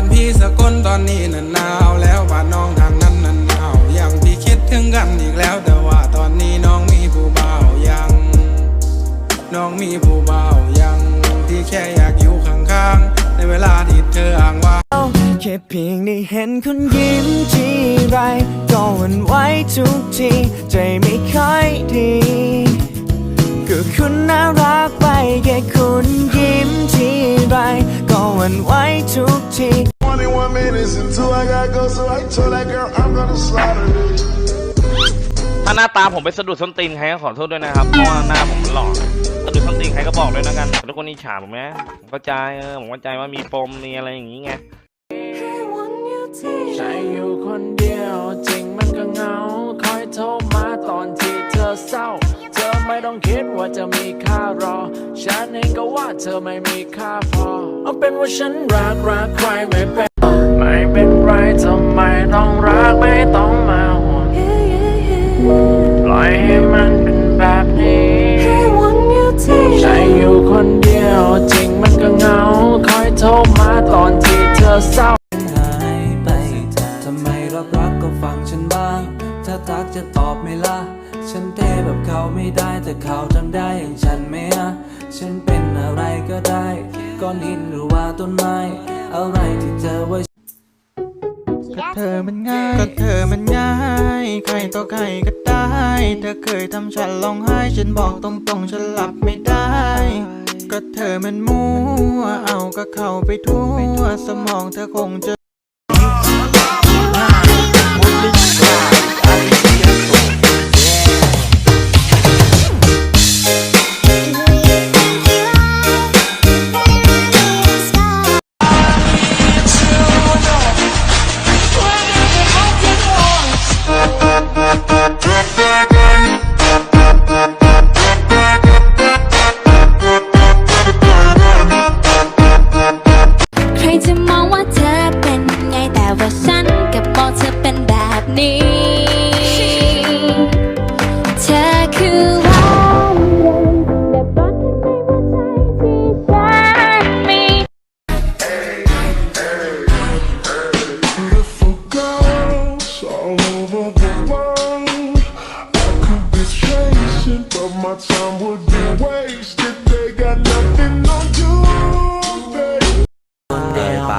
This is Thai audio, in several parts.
านพี่สกลตอนนี้น่ะหนาวแล้วบ้านน้องทางนั้นน่ะหนาวยังพี่คิดถึงกันอีกแล้ว แต่ว่าตอนนี้น้องมีผู้บ่าวยัง น้องมีผู้บ่าวยังที่แค่อยากอยู่ข้างๆ ในเวลาที่เธออ้างว่าแค่เพียงได้เห็นคุณยิ้มทีไรก็หวันไหวทุกทีใจไม่ค่อยดีก็คุณน่ารักไปแค่คุณยิ้ม วันไหวทุกที 21 minutes until I gotta go, so I told that girl I'm gonna slaughter this. ถ้าหน้าตาผมไปสะดุดส้นตีนใครก็ขอโทษด้วยนะครับ เพราะว่าหน้าผมมันหล่อสะดุดส้นตีนใครก็บอกด้วยนะกันทุกคนอิจฉาผมนะผมเข้าใจเออผมเข้าใจว่ามีปมมีอะไรอย่างงี้ไง ใช่อยู่คนเดียวจริงมันก็เหงา คอยโทรมาตอนที่เธอเศร้า เธอไม่ต้องคิดว่าจะมีค่ารอ ฉันเองก็ว่าเธอไม่มีค่าพอ เอาเป็นว่าฉันรักรักใครไม่เป็น ไม่เป็นไรทำไมต้องรักไม่ต้องมาห่วงปล่อยให้มันเป็นแบบนี้ใช่อยู่คนเดียวจริงมันก็เหงาคอยโทรมาตอนที่เธอเศร้าหายไปทำไมรับรักก็ฟังฉันบ้าง ถ้าทักจะตอบไม่ละฉันเทแบบเขาไม่ได้แต่เขาทำได้อย่างฉันไหมอะฉันเป็นอะไรก็ได้ ก้อนหินหรือว่าต้นไม้ อะไรที่เธอว่าก็เธอมันง่าย ก็เธอมันง่าย ใครต่อใครก็ได้ เธอเคยทำฉันร้องไห้ ฉันบอกตรงๆ ฉันหลับไม่ได้ ก็เธอมันมั่ว เอาก็เข้าไปทั่ว สมองเธอคงจะ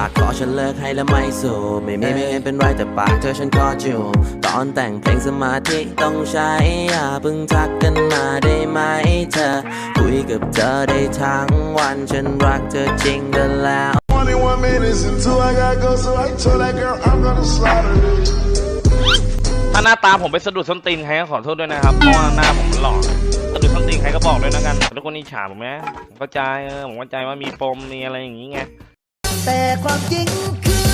ากขอฉันเลิกให้แล้วไม่สูบไม่มีไม่เห็นเป็นไรแต่ปากเธอฉันขอจูบตอนแต่งเพลงสมาธิต้องใช้อย่าเพิ่งทักกันมาได้ไหมเธอ คุยกับเธอได้ทั้งวันฉันรักเธอจริงกันแล้ว 21 minutes until I gotta go, so I told that girl I'm gonna slaughter this. ถ้าหน้าตาผมไปสะดุดส้นตีนใครก็ขอโทษด้วยนะครับ เพราะว่าหน้าผมมันหล่อสะดุดส้นตีนใครก็บอกด้วยนะกันทุกคนอิจฉาผมนะผมเข้าใจเออผมเข้าใจว่ามีปมมีอะไรอย่างงี้ไง แต่ความจริงคือ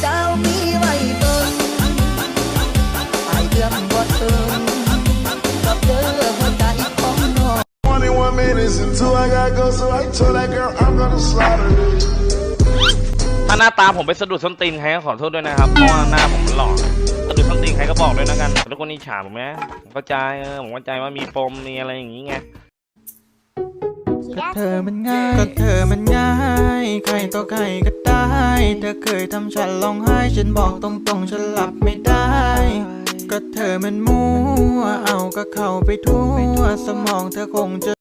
เจ้ามีไว้เบิ่งไอเดือมบ่ตึงกับเด้อหัวใจของน้อง 21 minutes until I gotta go, so I told that girl I'm gonna slaughter this. ถ้าหน้าตาผมไปสะดุดส้นตีนใครก็ขอโทษด้วยนะครับ เพราะว่าหน้าผมมันหล่อสะดุดส้นตีนใครก็บอกด้วยนะกันทุกคนอิจฉาผมนะผมเข้าใจเออผมเข้าใจว่ามีปมมีอะไรอย่างงี้ไง ก็เธอมันง่าย ก็เธอมันง่าย ใครต่อใครก็ได้ เธอเคยทำฉันร้องไห้ ฉันบอกตรงๆ ฉันหลับไม่ได้ ก็เธอมันมั่ว เอาก็เข้าไปทั่ว สมองเธอคงจะ